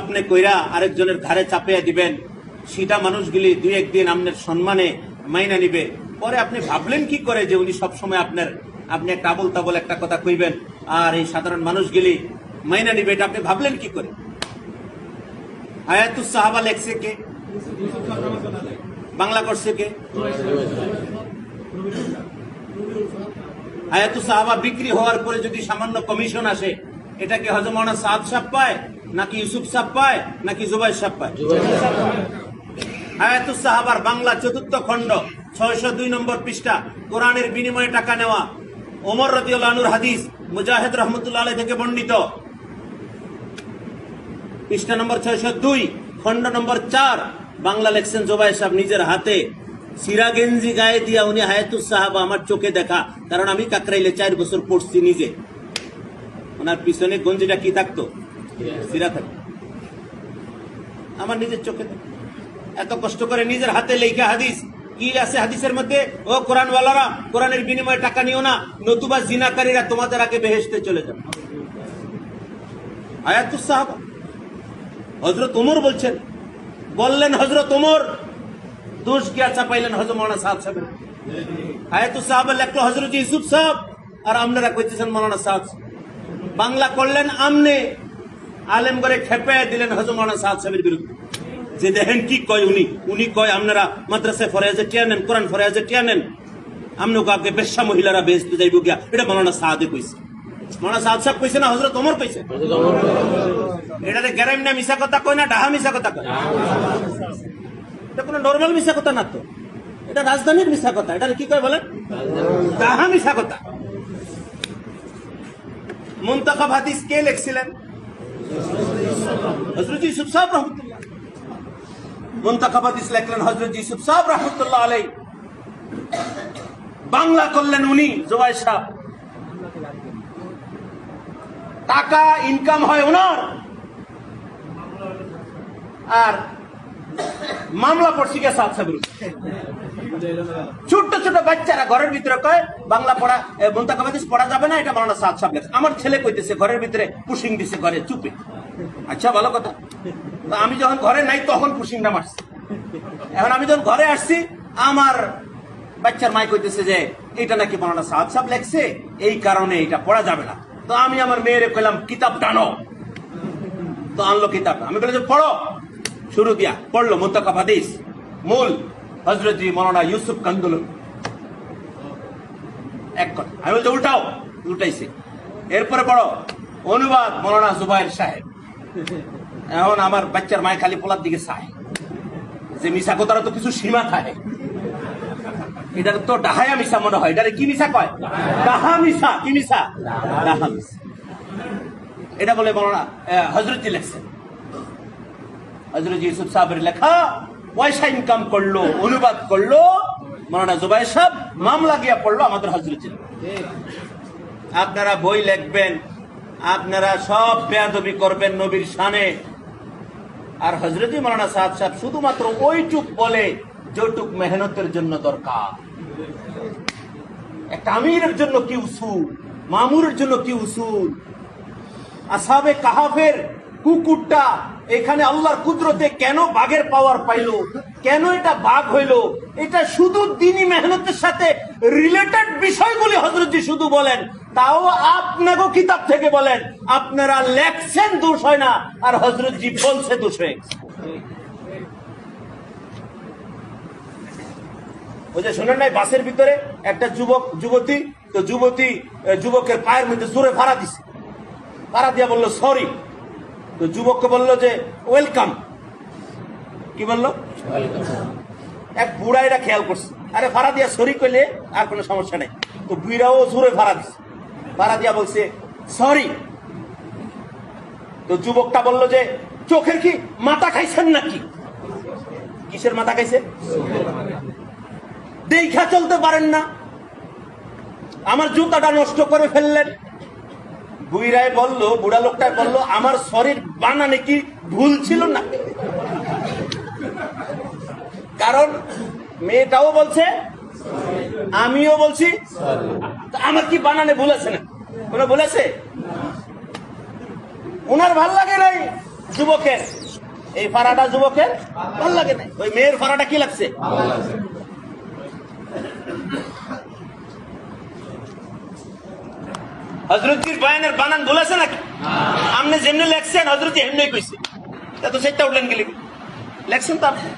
আপনি কইরা আরেকজনের ঘাড়ে চাপিয়ে দিবেন সেটা মানুষগুলি দুই একদিন আপনার সম্মানে মাইনা নিবে। পরে আপনি ভাবলেন কি করে যে উনি সবসময় আপনার, আপনি একটা আবল তাবল একটা কথা কইবেন, আর এই সাধারণ মানুষগুলি মাইনা নিবে, এটা আপনি ভাবলেন কি করে? হায়াতুস সাহাবা লেখছে কে? বাংলা করছে কে? হায়াতুস সাহাবা বিক্রি হওয়ার পরে যদি সামান্য কমিশন আসে এটা কি হজমানা সাদ সাহ পায় নাকি ইউসুফ সাহ পায় নাকি জুবাই সাহ পায়? হায়াতুস সাহাবার বাংলা চতুর্থ খণ্ড, ছয়শো দুই নম্বর পৃষ্ঠা, কোরআনের বিনিময়ে টাকা নেওয়া। ওমর রদিউল্লাহুর হাদিস, মুজাহিদ রহমতুল্লাহ থেকে বর্ণিত। পৃষ্ঠা নম্বর ছয়শো দুই, খণ্ড নম্বর চার, বাংলা লেখছেন জোবাই সাহেব নিজের হাতে। সিরা গেঞ্জি গায়ে দিয়া উনি হায়াতুস সাহাবা আমার চোখে দেখা, কারণ আমি কাকরাইলে চার বছর পড়ছি নিজে। ওনার পিছনে গঞ্জিটা কি থাকতো? সিরা আমার নিজের চোখে এত কষ্ট করে নিজের হাতে লেখা হাদিস। কি আছে হাদিসের মধ্যে? ও কোরআন ওয়ালারা কোরআনের বিনিময়ে টাকা নিও না, নতুবা জিনাকারীরা তোমাদের আগে বেহেশতে চলে যাবে। হজরত ওমর বলছেন, বললেন হজরত ওমর দোষ গিয়া চাপাইলেন হজরত মৌলানা সাহেব সাহেব আয়াতুস সাহাবা লেখলো হজরত ইউসুফ সাহেব, আর আপনারা কইতেছেন মৌলানা সাহেব বাংলা করলেন আমনে। আলেম করে খেপে দিলেন হজরত মৌলানা সাহেব সাহেবের বিরুদ্ধে। যে দেখেন কি কয় উনি? উনি কয়, আপনারা মাদ্রাসায় ফরাজে টিয়া নেন, কোরআন ফরাজে টিয়া নেন। আমনে কাউকে বেশ্যা মহিলারা বেচতে যাইব গিয়া। এটা মৌলানা সাহাদে কইছে। মৌলানা সাহেব সাহেব কইছে না হজরত কইছে? না মিশা কথা কয় না, ডাহা মিশা কথা কয়? এটা কোনো নর্মাল মিশা কথা না তো। এটা রাজধানীর মিশা কথা। এটা কি কয় বলেন? ডাহা মিশা কথা। মুন্তাখাব হাদিস কে লিখছিলেন? হজরত ইউসুফ সাহেব রহমতুল্লাহ হজরত ইউসুফ সাহেব রহমতুল্লাহ আলাই বাংলা করলেন উনি জোবাই সাহেব। টাকা ইনকাম হয় ওনার আর মামলা পড়ছি সাহেবের উপর। ছোট্ট ছোট বাচ্চারা ঘরের ভিতরে কয় বাংলা পড়া মন্তা কাবাদিস পড়া যাবে না, এটা মালানা সাত সাহেব। আমার ছেলে কইতেছে, ঘরের ভিতরে পুশিং দিছে, ঘরে চুপে। আচ্ছা ভালো কথা। আমি যখন ঘরে নাই, তখন পুশিংটা মারছি। এখন আমি যখন ঘরে আসছি, আমার বাচ্চার মাই কইতেছে যে এটা নাকি মালানা সাত সাহেব লেখছে, এই কারণে এটা পড়া যাবে না। তো আমি আমার মেয়েরে কইলাম, কিতাব টানো। তো আনলো কিতাব। আমি বললাম যে, পড়ো। শুরু দিয়া, পড়ল মুন্তাকাব হাদিস মূল হজরত মৌলানা ইউসুফ কান্দুল এক কথা। আমি বলছি, উল্টাও। উল্টাইছে। এরপরে পড়ো অনুবাদ মৌলানা জুবাইর সাহেব। এখন আমার বাচ্চার মায় খালি পোলার দিকে চায়। যে মিশা কথার তো কিছু সীমা থাকে। এটার তো ডাহায়া মিশা মনে হয়। এটারে কি মিশা কয়? ডাহা মিশা কি মিশা ডাহা মিশা এটা বলে মৌলানা হজরত জি লেখছেন। হজরত ইউসুফ সাহেবের লেখা, পয়সা ইনকাম করল, অনুবাদ করল মৌলানা জুবাই সাহেব, মামলা গিয়া পড়ল আমাদের হজরত জি। আপনারা বই লিখবেন, আপনারা সব বেয়াদবি করবেন নবীর শানে। আর হজরতি মৌলানা সাহেব সাহেব শুধুমাত্র ওইটুক বলে যেটুক মেহনতের জন্য দরকার। একটা আমিরের জন্য কি উসুল, মামুরের জন্য কি উসুল? আসাবে কাহাফের কুকুরটা এখানে আল্লাহর কুদরতে কেন বাঘের পাওয়ার পাইলো? কেন এটা বাঘ হইল? এটা শুধু দিনই মেহনতের সাথে রিলেটেড বিষয়গুলি হজরতজি শুধু বলেন, তাও আপনাকে কিতাব থেকে বলেন, আপনারা লেখছেন দোষ হয় না, আর হজরতজি বলছে দোষ হয়ে। ওই যে শোনেন নাই, বাসের ভিতরে একটা যুবক, যুবতী, তো যুবতী যুবকের পায়ের মধ্যে জোরে ভাড়া দিছে। ভাড়া দিয়া বলল সরি তো যুবককে বলল যে ওয়েলকাম কি বলল? এক বুড়া এটা খেয়াল করছে। আরে ভাড়া দিয়া সরি কইলে আর কোনো সমস্যা নেই। তো বুড়াও জোরে ভাড়া দিছে। ভাড়া দিয়া বলছে সরি তো যুবকটা বলল যে, চোখের কি মাথা খাইছেন নাকি? কিসের মাথা খাইছে? দেখা চলতে পারেন না। আমার জুতাটা নষ্ট করে ফেললেন। বুইরায় বলল, বুড়া লোকটায় বলল, আমার শরীর বানানে কি ভুল ছিল না কারণ মেয়েটাও বলছে, আমিও বলছি। আমার কি বানানে ভুল আছে না? কোনো বলেছে ওনার ভালো লাগে নাই যুবকের। এই ফাড়াটা যুবকের ভালো লাগে না ওই মেয়ের ফাড়াটা কি লাগছে? হজরতজির বয়ানের বানান বলেছে নাকি? আপনি যেমনি লেখছেন, হজরত এমনি কইছে। তা তো সেটা উঠলেন গেলি লেখছেন তো আপনি।